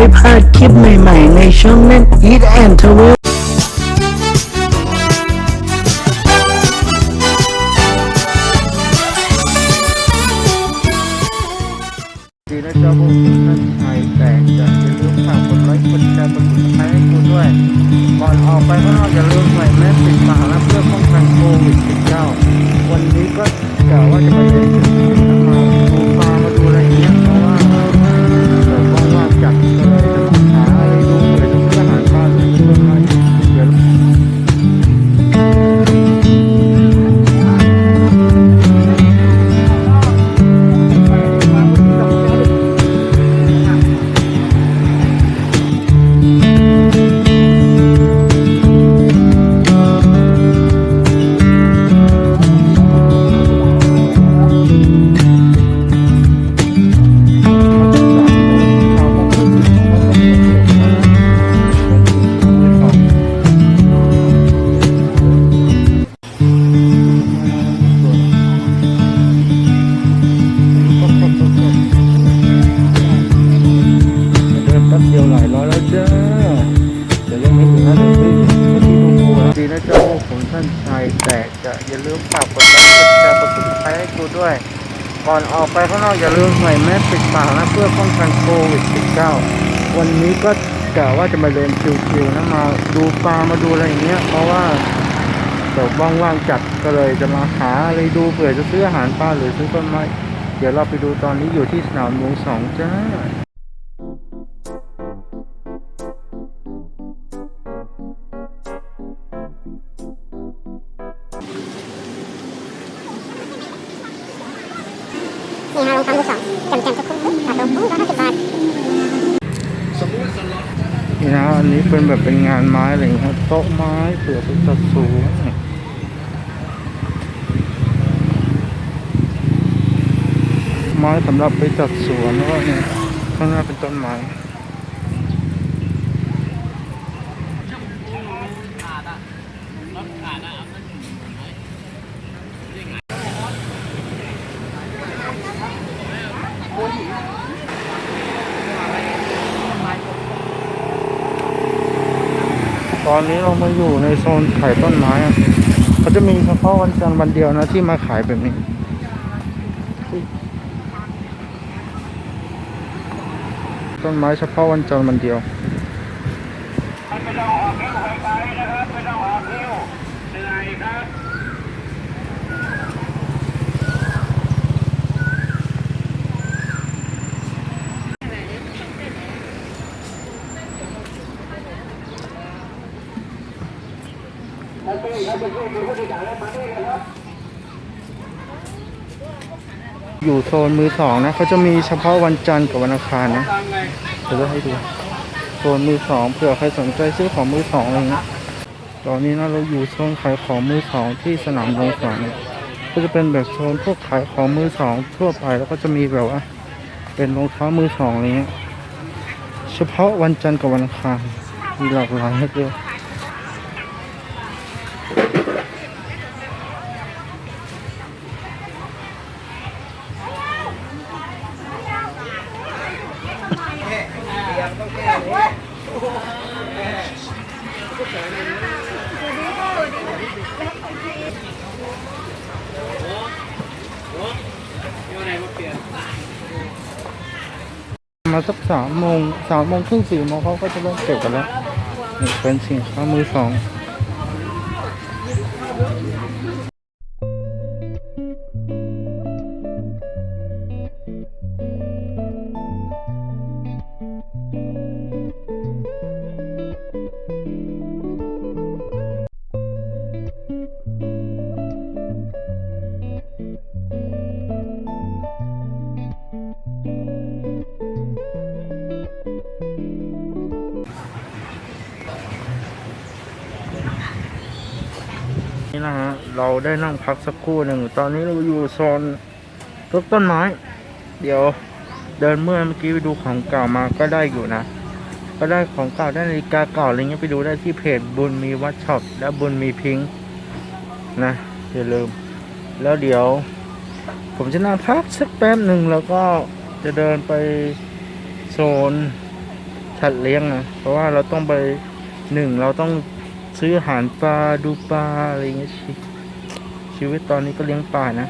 ไม่พลาดคลิปใหม่ ๆ ในช่องนั้น Eat and Travel ดี จะอย่าลืมฝากกดไลค์กดแชร์กดติดตามให้กูด้วย ก่อนออกไปข้างนอกอย่าลืมใส่แมสปิดปากนะเพื่อป้องกันโควิด -19 วันนี้ก็กะว่าจะมาเดินชิวๆนะมาดูปลามาดูอะไรอย่างเงี้ย เพราะว่าเดี๋ยวว่างๆจัดก็เลยจะมาหาอะไรดูเผื่อจะซื้ออาหารปลาหรือซื้อต้นไม้เดี๋ยวเราไปดูตอนนี้อยู่ที่สนามหลวงสองจ้า นี่ฮะรองเท้ามือสองแจ่มแจ่มสักครู่ขาตรงร้อยห้าสิบบาทนี่นะอันนี้เป็นแบบเป็นงานไม้อะไรอย่างเงี้ยครับโต๊ะไม้เผื่อเป็นตัดสูงไม้สำหรับไปจัดสวนแล้วก็เนี่ยข้างหน้าเป็นต้นไม้ ตอนนี้เรามาอยู่ในโซนขายต้นไม้เขาจะมีเฉพาะวันจันทร์วันเดียวนะที่มาขายแบบนี้ต้นไม้เฉพาะวันจันทร์วันเดียว อยู่โซนมือสองนะเขาจะมีเฉพาะวันจันทร์กับวันอังคารนะเดี๋ยวจะให้ดูโซนมือสองเผื่อใครสนใจซื้อของมือสองอะไรเงี้ยตอนนี้นะเราอยู่โซนขายของมือสองที่สนามโรงสองนก็จะเป็นแบบโซนพวกขายของมือสองทั่วไปแล้วก็จะมีแบบว่าเป็นรองเท้ามือสองอะไรเงี้ยเฉพาะวันจันทร์กับวันอังคารมีหลากหลายให้เลือ มาสักสามโมงสามโมงครึ่งสี่โมงเขาก็จะเริ่มเก็บกันแล้วเป็นสินค้ามือสอง เราได้นั่งพักสักครู่หนึ่ง ตอนนี้เราอยู่โซนรกต้นไม้ เดี๋ยวเดินเมื่อเมื่อกี้ไปดูของเก่ามาก็ได้อยู่นะ ก็ได้ของเก่าได้นาฬิกาเก่าอะไรเงี้ยไปดูได้ที่เพจบุญมีวัดช็อปและบุญมีพิงค์นะอย่าลืม แล้วเดี๋ยว ผมจะนั่งพักสักแป๊บหนึ่งแล้วก็จะเดินไปโซนสัตว์เลี้ยงนะเพราะว่าเราต้องไปหนึ่งเราต้องซื้ออาหารปลาดูปลาอะไรเงี้ย ชีวิตตอนนี้ก็เลี้ยงปลานะ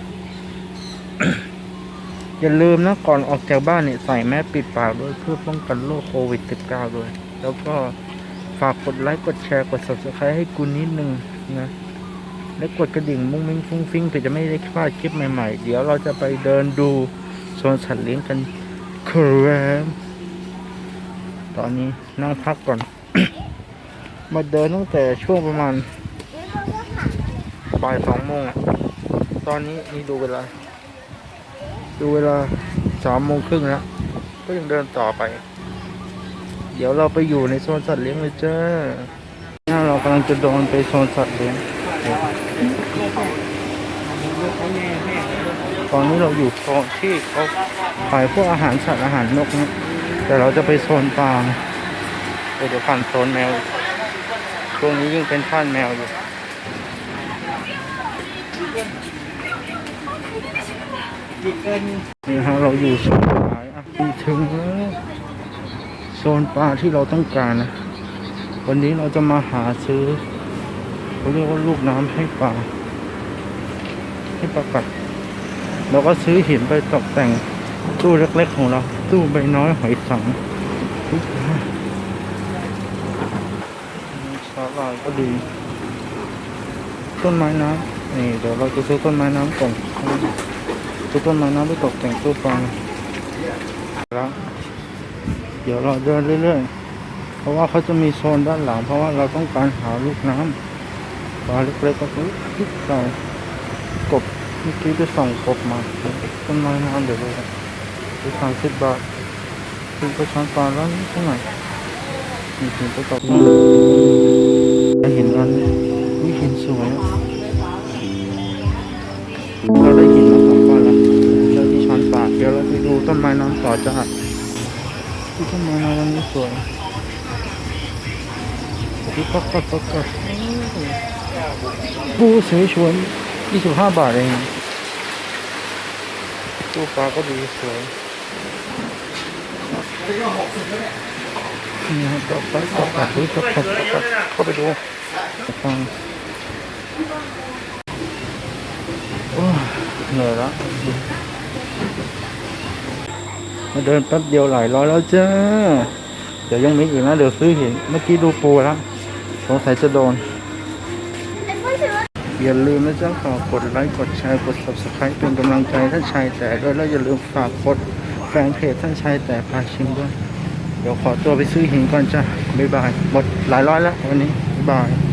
อย่าลืมนะก่อนออกจากบ้านเนี่ยใส่แมสปิดปากด้วยเพื่อป้องกันโรคโควิด -19 ด้วย แล้วก็ฝากกดไลค์กดแชร์กด subscribe ให้กูนิดนึงนะและกดกระดิ่งมุ้งมิ้งฟุ้งฟิ้งเพื่อจะไม่ได้พลาดคลิปใหม่ๆ เดี๋ยวเราจะไปเดินดูโซนสัตว์เลี้ยงกันครับตอนนี้นั่งพักก่อน มาเดินตั้งแต่ช่วงประมาณ บ่ายสองโมงตอนนี้นี่ดูเวลา ดูเวลาสามโมงครึ่งแล้วก็ยังเดินต่อไป เดี๋ยวเราไปอยู่ในโซนสัตว์เลี้ยงเลยจ้าน้าเรากำลังจะเดินไปโซนสัตว์เลี้ยงตอนนี้เราอยู่โซนที่เขาขายพวกอาหารสัตว์อาหารนกเนี่ยแต่เราจะไปโซนปลาเดี๋ยวผ่านโซนแมว ช่วงนี้ยิ่งเป็นท่านแมวอยู่ นี่ฮะเราอยู่โซนขายอะถึงแล้วโซนปลาที่เราต้องการนะ วันนี้เราจะมาหาซื้อเขาเรียกว่าลูกน้ำให้ปลาให้ปลากัดเราก็ซื้อหินไปตกแต่งตู้เล็กๆของเรา ตู้ใบน้อยหอยสังอุ๊ยสาลายก็ดี ต้นไม้น้ำนี่เดี๋ยวเราจะซื้อต้นไม้น้ำก่อนซื้อต้นไม้น้ำไปตกแต่งตู้ปลาแล้วเดี๋ยวเราเดินเรื่อยๆ เพราะว่าเขาจะมีโซนด้านหลัง เพราะว่าเราต้องการหาลูกน้ำปลาเล็กๆก็คือเรากบเมื่อกี้ไปส่งกบมาต้นไม้น้ำเดี๋ยวเลยดูสามสิบบาทคือประชานปลาแล้วนี่เท่าไหร่มีถึงไปตกได้เห็นกัน วิหินสวยอะเราได้หินมาสองก้อนแล้วแล้วที่ช้อนปลาเดี๋ยวเราไปดูต้นไม้น้ำต่อจ้าที่ต้นไม้น้ำวันนี้สวยที่ปักปักปักปักปูสวยชวนยี่สิบห้าบาทเองตู้ปลาก็ดีสวยนี่ครับต่อไปต่อไปดูต่อไปต่อไปเข้าไปดู ฟังโอ้เหนื่อยแล้วมาเดินแป๊บเดียวหลายร้อยแล้วจ้า เดี๋ยวยังมีอีกนะ เดี๋ยวซื้อเห็นเมื่อกี้ดูปูแล้วสงสัยจะโดน อย่าลืมนะจ๊ะฝากกดไลค์กดแชร์กด subscribe เป็นกำลังใจท่านชายแต่ด้วยแล้วอย่าลืมฝากกดแฟนเพจท่านชายแต่พาชิมด้วย เดี๋ยวขอตัวไปซื้อหินก่อนจ้ะบ๊ายบายหมดหลายร้อยแล้ววันนี้ Bye.